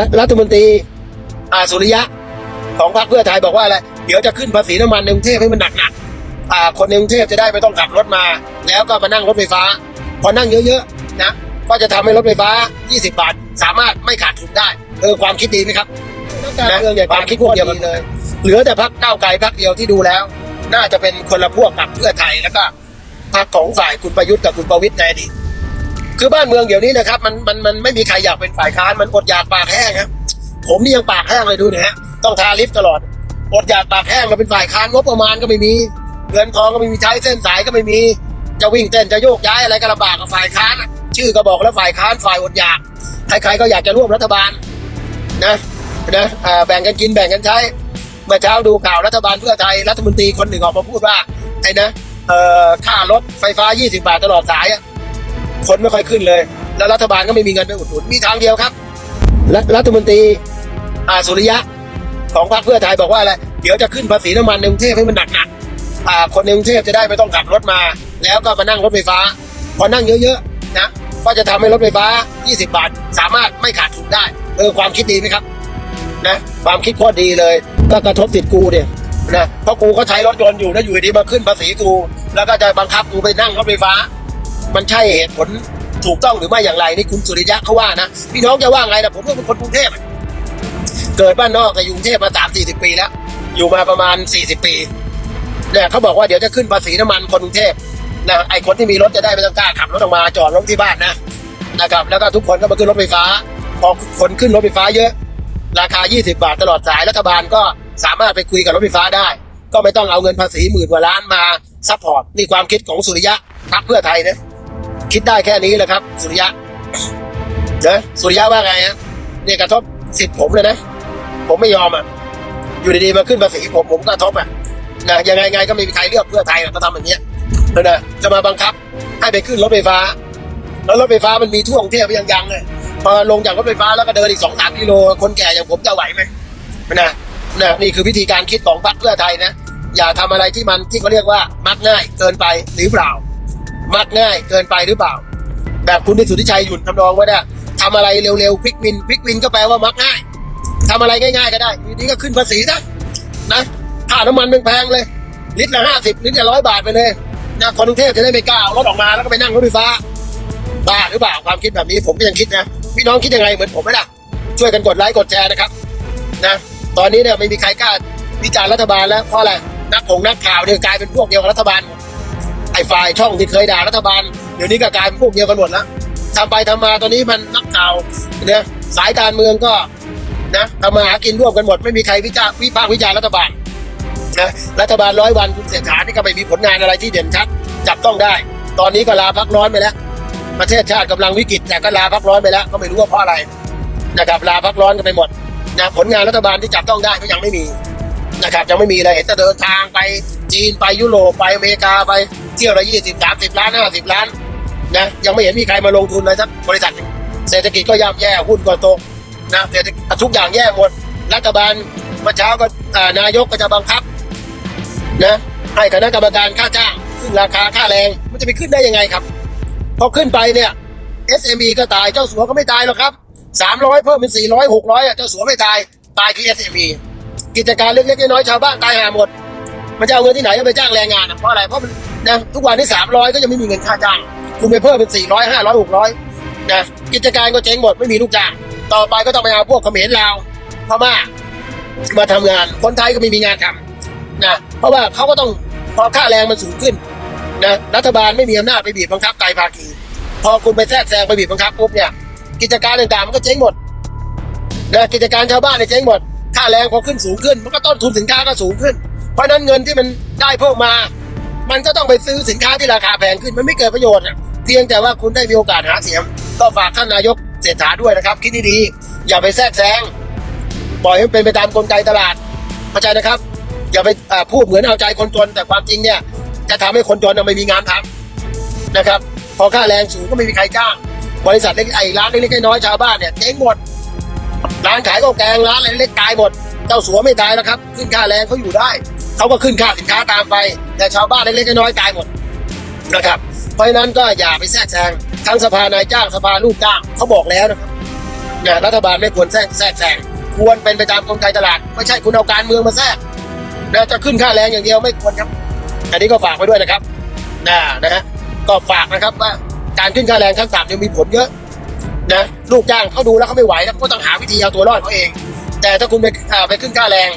รัฐรัฐมนตรีอาสุริยะของพรรคเพื่อไทยบอกว่าอะไรเดี๋ยวจะขึ้นภาษีน้ำมันในกรุงเทพให้มันหนักๆอ่าคนในกรุงเทพจะได้ไม่ต้องขับรถมา แล้วก็มานั่งรถไฟฟ้า พอนั่งเยอะๆนะก็จะทำให้รถไฟฟ้า 20 บาท สามารถไม่ขาดทุนได้เออความคิดดีไหมครับนะความคิดพวกเดียวกันเลย เหลือแต่พรรคก้าวไกลพรรคเดียวที่ดูแล้ว น่าจะเป็นคนละพวกกับเพื่อไทยแล้วก็พรรคของฝ่ายคุณประยุทธ์กับคุณประวิตรในอดีต คือบ้านเมืองเดี๋ยวนี้นะครับ มันมันมันไม่มีใครอยากเป็นฝ่ายค้านมันอดอยากปากแห้งครับผมนี่ยังปากแห้งเลยดูนะฮะต้องทาลิฟต์ตลอดอดอยากปากแห้งมาเป็นฝ่ายค้านงบประมาณก็ไม่มีเงินทองก็ไม่มีใช้เส้นสายก็ไม่มีจะวิ่งเต้นจะโยกย้ายอะไรก็ลำบากกับฝ่ายค้านชื่อก็บอกแล้วฝ่ายค้านฝ่ายอดอยากใครๆก็อยากจะร่วมรัฐบาลนะนะแบ่งกันกินแบ่งกันใช้เมื่อเช้าดูข่าวรัฐบาลเพื่อไทยรัฐมนตรีคนหนึ่งออกมาพูดว่าไอ้นะเออค่ารถไฟฟ้า 20 บาทตลอดสายอะ คนไม่ค่อยขึ้นเลย แล้วรัฐบาลก็ไม่มีเงินไปอุดหนุนมีทางเดียวครับรัฐรัฐมนตรีอาสุริยะของพรรคเพื่อไทยบอกว่าอะไรเดี๋ยวจะขึ้นภาษีน้ำมันในกรุงเทพให้มันหนักๆอาคนในกรุงเทพจะได้ไม่ต้องขับรถมา แล้วก็มานั่งรถไฟฟ้า พอนั่งเยอะๆนะก็จะทำให้รถไฟฟ้า 20 บาท สามารถไม่ขาดทุนได้เออความคิดดีไหมครับนะความคิดโคตรดีเลย ก็กระทบติดกูเนี่ยนะเพราะกูก็ใช้รถยนต์อยู่นะอยู่ดีมาขึ้นภาษีกู แล้วก็จะบังคับกูไปนั่งรถไฟฟ้า มันใช่เหตุผลถูกต้องหรือไม่อย่างไรนี่คุณสุริยะเขาว่านะพี่น้องจะว่าไงนะผมก็เป็นคนกรุงเทพเกิดบ้านนอกกับอยู่กรุงเทพมาสามสี่สิบปีแล้ว อยู่มาประมาณสี่สิบปีเนี่ยเขาบอกว่าเดี๋ยวจะขึ้นภาษีน้ำมันคนกรุงเทพนะไอคนที่มีรถจะได้ไม่ต้องกล้าขับรถออกมาจอดรถที่บ้านนะนะครับ แล้วก็ทุกคนก็มาขึ้นรถไฟฟ้า พอคนขึ้นรถไฟฟ้าเยอะ ราคา 20 บาทตลอดสายรัฐบาลก็สามารถไปคุยกับรถไฟฟ้าได้ ก็ไม่ต้องเอาเงินภาษีหมื่นกว่าล้านมาซัพพอร์ตนี่ความคิดของสุริยะพรรคเพื่อไทยนะ คิดได้แค่นี้แหละครับ สุริยะนะสุริยะว่าไงฮะเนี่ยกระทบสิทธิ์ผมเลยนะ ผมไม่ยอมอะ อยู่ดีๆมาขึ้นภาษีผมผมก็ทบอะนะยังไงไงก็ไม่มีใครเลือกเพื่อไทยหรอกก็ทำอย่างเงี้ยนะจะมาบังคับ ให้ไปขึ้นรถไฟฟ้า แล้วรถไฟฟ้ามันมีทั่วกรุงเทพยังยังเลยพอลงจากรถไฟฟ้าแล้วก็เดินอีกสองสามกิโล คนแก่อย่างผมจะไหวไหมนะนะนี่คือวิธีการคิดของพรรคเพื่อไทยนะ อย่าทำอะไรที่มันที่เขาเรียกว่ามักง่ายเกินไปหรือเปล่า มักง่ายเกินไปหรือเปล่า แบบคุณดิสุทธิชัยหยุ่นทำนองไว้เนี่ยทำอะไรเร็วๆพลิกวินพลิกวินก็แปลว่ามักง่ายทำอะไรง่ายๆก็ได้อยู่ดีก็ขึ้นภาษีนะนะค่าน้ำมันแพงเลย ลิตรละห้าสิบลิตรละร้อยบาทไปเลยนะคนกรุงเทพจะได้ไม่กล้าเอารถออกมาแล้วก็ไปนั่งรถไฟฟ้าบ้าหรือเปล่าความคิดแบบนี้ผมก็ยังคิดนะพี่น้องคิดยังไงเหมือนผมไหมล่ะช่วยกันกดไลค์กดแชร์นะครับนะตอนนี้เนี่ยไม่มีใครกล้าวิจารณ์รัฐบาลแล้วเพราะอะไรนักผงนักข่าวเนี่ยกลายเป็นพวกเดียวกับรัฐบาลหมด ไอ้ฝ่ายช่องที่เคยด่ารัฐบาล เดี๋ยวนี้ก็กลายเป็นพวกเดียวกันหมดแล้วทำไปทำมาตอนนี้มันนักข่าวเนี่ยสายการเมืองก็นะทำมาหากินร่วมกันหมด ไม่มีใครวิจารวิพากษ์วิจารณ์รัฐบาลนะรัฐบาลร้อยวันคุณเศรษฐานี่ก็ไม่มีผลงานอะไรที่เด่นชัด จับต้องได้ ตอนนี้ก็ลาพักร้อนไปแล้ว ประเทศชาติกำลังวิกฤตแต่ก็ลาพักร้อนไปแล้ว ก็ไม่รู้ว่าเพราะอะไรนะครับลาพักร้อนกันไปหมดนะผลงานรัฐบาลที่จับต้องได้ก็ยังไม่มีนะครับยังไม่มีเลยเห็นแต่เดินทางไป จีนไปยุโรปไปอเมริกาไปเที่ยวละยี่สิบสามสิบล้านห้าสิบล้านนะยังไม่เห็นมีใครมาลงทุนเลยสักบริษัทเศรษฐกิจก็ย่ำแย่หุ้นก็ตกนะเศรษฐกิจทุกอย่างแย่หมด รัฐบาลเมื่อเช้าก็นายกก็จะบังคับนะให้คณะกรรมการค่าจ้างขึ้นราคาค่าแรงมันจะไปขึ้นได้ยังไงครับ พอขึ้นไปเนี่ย SME ก็ตายเจ้าสัวก็ไม่ตายหรอกครับสามร้อยเพิ่มเป็นสี่ร้อยหกร้อยอะเจ้าสัวไม่ตายตายคือ SME กิจการเล็กๆน้อยๆชาวบ้านตายหาหมด มันจะเอาเงินที่ไหนไปจ้างแรงงานอะเพราะอะไรเพราะมันนะทุกวันนี้สามร้อยก็ยังไม่มีเงินค่าจ้างคุณไปเพิ่มเป็นสี่ร้อยห้าร้อยหกร้อยนะกิจการก็เจ๊งหมดไม่มีลูกจ้าง ต่อไปก็ต้องไปเอาพวกเขมรลาวพม่ามาทำงานคนไทยก็ไม่มีงานทำนะเพราะว่าเขาก็ต้องพอค่าแรงมันสูงขึ้นนะรัฐบาลไม่มีอำนาจไปบีบบังคับไตรภาคี พอคุณไปแทรกแซงไปบีบบังคับปุ๊บเนี่ยกิจการต่างๆมันก็เจ๊งหมดนะกิจการชาวบ้านเนี่ยเจ๊งหมด ค่าแรงพอขึ้นสูงขึ้น มันก็ต้นทุนสินค้าก็สูงขึ้น เพราะนั้นเงินที่มันได้เพิ่มมา มันก็ต้องไปซื้อสินค้าที่ราคาแพงขึ้นมันไม่เกิดประโยชน์อะเพียงแต่ว่าคุณได้มีโอกาสหาเสียงก็ฝากท่านนายกเศรษฐาด้วยนะครับ คิดดีๆอย่าไปแทรกแซงปล่อยให้เป็นไปตามกลไกตลาดเข้าใจนะครับ อย่าไปอ่าพูดเหมือนเอาใจคนจน แต่ความจริงเนี่ยจะทำให้คนจนไม่มีงานทำนะครับ พอค่าแรงสูงก็ไม่มีใครจ้างบริษัทเล็กไอ้ร้านเล็กๆน้อยชาวบ้านเนี่ยเจ๊งหมดร้านขายข้าวแกงร้านอะไรเล็กๆตายหมด เจ้าสัวไม่ตายแล้วครับ ขึ้นค่าแรงเขาอยู่ได้ เขาก็ขึ้นค่าสินค้าตามไป แต่ชาวบ้านเล็กๆน้อยๆตายหมดนะครับ เพราะฉะนั้นก็อย่าไปแทรกแซงทั้งสภานายจ้างสภาลูกจ้างเขาบอกแล้วนะครับนี่ยรัฐบาลไม่ควรแทรกแทรกแซงควรเป็นไปตามกลไกตลาด ไม่ใช่คุณเอาการเมืองมาแทรกนะจะขึ้นค่าแรงอย่างเดียวไม่ควรครับ อันนี้ก็ฝากไว้ด้วยนะครับนะนะฮะก็ฝากนะครับว่าการขึ้นค่าแรงขั้นต่ำเนี่ยมีผลเยอะนะลูกจ้างเขาดูแล้วเขาไม่ไหวแล้วเขาก็ต้องหาวิธีเอาตัวรอดเขาเอง แต่ถ้าคุณไปไปขึ้นค่าแรง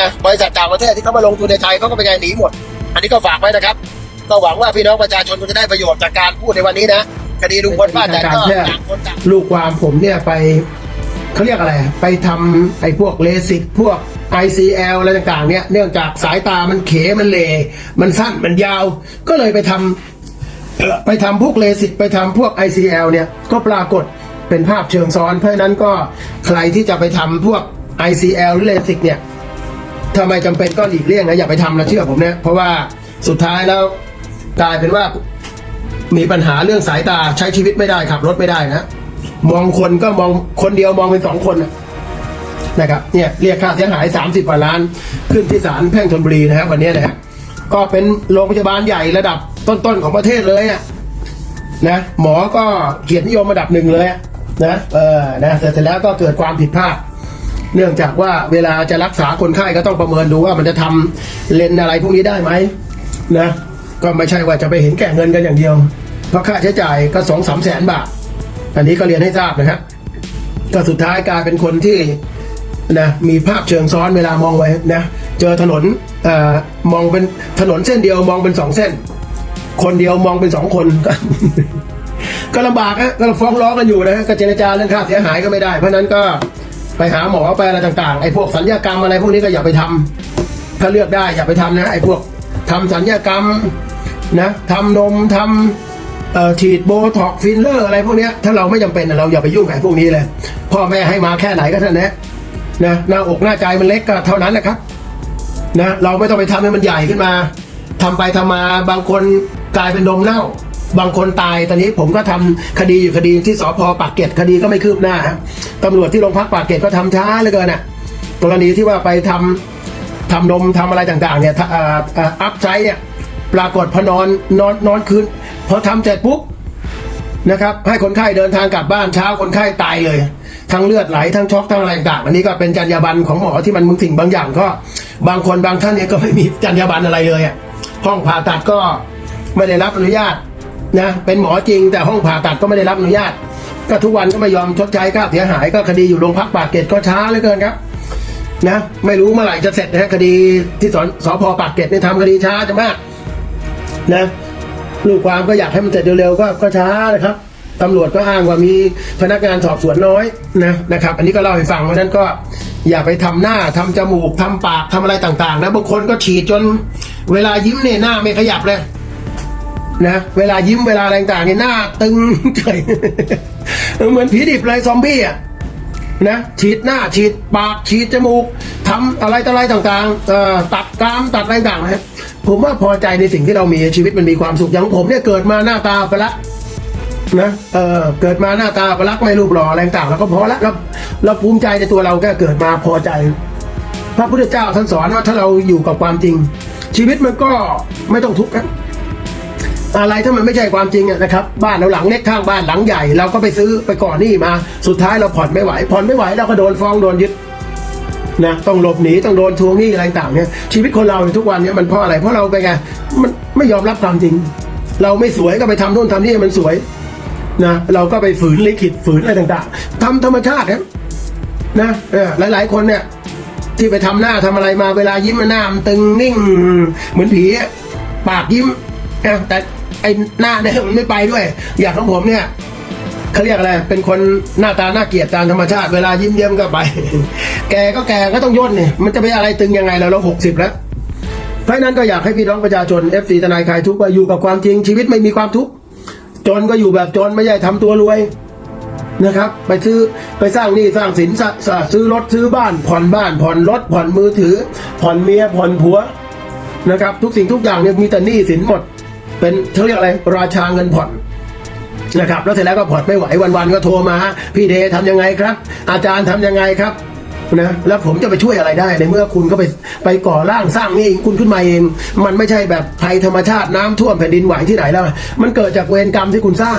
นะบริษัทต่างประเทศที่เขามาลงทุนในไทยเขาก็ไปไงหนีหมด อันนี้ก็ฝากไว้นะครับ ก็หวังว่าพี่น้องประชาชนจะได้ประโยชน์จากการพูดในวันนี้นะคดีลุงพลป้าแต่ก็ต่างคนต่างลูกความผมเนี่ยไปเขาเรียกอะไร ไปทำไอ้พวกเลสิกพวก ICL อะไรต่างๆเนี่ยเนื่องจากสายตามันเขมันเลมันสั้นมันยาว ก็เลยไปทำเอ่อไปทำพวกเลสิกไปทำพวก ICL เนี่ยก็ปรากฏเป็นภาพเชิงซ้อน เพราะฉะนั้นก็ใครที่จะไปทำพวก ICL หรือเลสิกเนี่ย ถ้าไม่จำเป็นก็หลีกเลี่ยงนะอย่าไปทำนะเชื่อผมเนี่ยเพราะว่าสุดท้ายแล้วกลายเป็นว่ามีปัญหาเรื่องสายตาใช้ชีวิตไม่ได้ขับรถไม่ได้นะมองคนก็มองคนเดียวมองเป็นสองคนนะครับเนี่ยเรียกค่าเสียหาย 30กว่าล้าน ขึ้นที่ศาลแพ่งธนบุรีนะครับวันนี้นะฮะก็เป็นโรงพยาบาลใหญ่ระดับต้นๆของประเทศเลยอะนะหมอก็เกียรตินิยมระดับหนึ่งเลยนะเออนะแต่เสร็จแล้วก็เกิดความผิดพลาด เนื่องจากว่าเวลาจะรักษาคนไข้ก็ต้องประเมินดูว่ามันจะทำเลนอะไรพวกนี้ได้ไหมนะก็ไม่ใช่ว่าจะไปเห็นแก่เงินกันอย่างเดียว เพราะค่าใช้จ่ายก็สองสามแสนบาท อันนี้ก็เรียนให้ทราบนะครับก็สุดท้ายกลายเป็นคนที่นะมีภาพเชิงซ้อนเวลามองไว้นะเจอถนนเอ่อมองเป็นถนนเส้นเดียวมองเป็นสองเส้น คนเดียวมองเป็นสองคนก็ลำบากฮะก็ฟ้องร้องกันอยู่นะก็เจรจาเรื่องค่าเสียหายก็ไม่ได้ เพราะนั้นก็ ไปหาหมอไปอะไรต่างๆไอ้พวกสัญญากรรมอะไรพวกนี้ก็อย่าไปทำถ้าเลือกได้อย่าไปทำนะไอ้พวกทำสัญญากรรมนะทำนมทำเอ่อฉีดโบท็อกฟิลเลอร์อะไรพวกนี้ถ้าเราไม่จำเป็นเราอย่าไปยุ่งกับพวกนี้เลยพ่อแม่ให้มาแค่ไหนก็เท่านั้นนะหน้าอกหน้าใจมันเล็กก็เท่านั้นแหละครับนะเราไม่ต้องไปทำให้มันใหญ่ขึ้นมาทำไปทำมาบางคนกลายเป็นนมเน่า บางคนตายตอนนี้ผมก็ทำคดีอยู่คดีที่สพปากเกร็ดคดีก็ไม่คืบหน้าครับตำรวจที่โรงพักปากเกร็ดก็ทำช้าเหลือเกินน่ะกรณีที่ว่าไปทำทำนมทำอะไรต่างๆเนี่ยอ,อ,อัพไซต์เนี่ยปรากฏพอนอนนอนนอนคืนพอทำเสร็จปุ๊บนะครับให้คนไข้เดินทางกลับบ้านเช้าคนไข้ตายเลย ทั้งเลือดไหลทั้งช็อกทั้งอะไรต่างๆอันนี้ก็เป็นจรรยาบรรณของหมอที่มันบางสิ่งบางอย่างก็บางคนบางท่านเนี่ยก็ไม่มีจรรยาบรรณอะไรเลยอะห้องผ่าตัดก็ไม่ได้รับอนุญาต นะเป็นหมอจริงแต่ห้องผ่าตัดก็ไม่ได้รับอนุญาต ก็ทุกวันก็ไม่ยอมชดใช้ค่าเสียหายก็คดีอยู่โรงพักปากเกร็ดก็ช้าเหลือเกินครับนะไม่รู้เมื่อไหร่จะเสร็จนะคดีที่สอนสพปากเกร็ดเนี่ยทำคดีช้าจังมากนะลูกความก็อยากให้มันเสร็จเร็วๆก็ก็ช้านะครับตำรวจก็อ้างว่ามีพนักงานสอบสวนน้อยนะนะครับ อันนี้ก็เล่าให้ฟังเพราะฉะนั้นก็อย่าไปทำหน้าทำจมูกทำปากทำอะไรต่างๆนะบางคนก็ฉีดจนเวลายิ้มเนี่ยหน้าไม่ขยับเลย นะเวลายิ้มเวลาอะไรต่างๆเนี่ยหน้าตึงเฉยเหมือนผีดิบเลยซอมบี้อะนะฉีดหน้าฉีดปากฉีดจมูกทำอะไรต่ออะไรต่างๆเอ่อตัดกรามตัดอะไรต่างๆนะผมว่าพอใจในสิ่งที่เรามีชีวิตมันมีความสุขอย่างผมเนี่ยเกิดมาหน้าตาไปละนะเออเกิดมาหน้าตาไปรักไม่รูปหล่ออะไรต่างๆแล้วก็พอละเราเราภูมิใจในตัวเราแค่เกิดมาพอใจ พระพุทธเจ้าท่านสอนว่าถ้าเราอยู่กับความจริง ชีวิตมันก็ไม่ต้องทุกข์ครับ อะไรถ้ามันไม่ใช่ความจริงนะครับบ้านเราหลังเล็กข้างบ้านหลังใหญ่ เราก็ไปซื้อไปก่อนหนี้มา สุดท้ายเราผ่อนไม่ไหว ผ่อนไม่ไหวเราก็โดนฟ้องโดนยึดนะต้องหลบหนีต้องโดนทวงหนี้อะไรต่างเนี่ยชีวิตคนเราในทุกวันเนี้มันเพราะอะไรเพราะเราไปไงมันไม่ยอมรับความจริง เราไม่สวยก็ไปทำโน่นทำนี่ให้มันสวยนะเราก็ไปฝืนลิขิตฝืนอะไรต่างๆทำธรรมชาติครับนะหลายๆคนเนี่ยที่ไปทำหน้าทำอะไรมาเวลายิ้มหน้ามันตึงนิ่ง เหมือนผีปากยิ้มนะแต่ ไอ้หน้าเนี่ยมันไม่ไปด้วย อย่างของผมเนี่ยเขาเรียกอะไร เป็นคนหน้าตาหน่าเกียดตามธรรมชาติ เวลายิ้มเยิ้มก็ไป แกก็แกก็ต้องย่นเนี่ย มันจะไปอะไรตึงยังไงเราเราหกสิบแล้ว เพราะนั้นก็อยากให้พี่น้องประชาชนเอฟซีทนายคลายทุกข์ว่าอยู่กับความจริงชีวิตไม่มีความทุกข์ จนก็อยู่แบบจนไม่ใช่ทำตัวรวยนะครับ ไปซื้อไปสร้างหนี้สร้างสินสสซื้อรถซื้อบ้านผ่อนบ้านผ่อนรถผ่อนมือถือ ผ่อนเมียผ่อนผัวนะครับ ทุกสิ่งทุกอย่างเนี่ยมีแต่หนี้สินหมด เป็นเขาเรียกอะไรราชาเงินผ่อนนะครับแล้วเสร็จแล้วก็ผ่อนไม่ไหววันๆก็โทรมาพี่เดทำยังไงครับ อาจารย์ทำยังไงครับนะแล้วผมจะไปช่วยอะไรได้ในเมื่อคุณก็ไปไปก่อร่างสร้างนี่คุณขึ้นมาเอง มันไม่ใช่แบบภัยธรรมชาติน้ำท่วมแผ่นดินไหวที่ไหนแล้ว มันเกิดจากเวรกรรมที่คุณสร้าง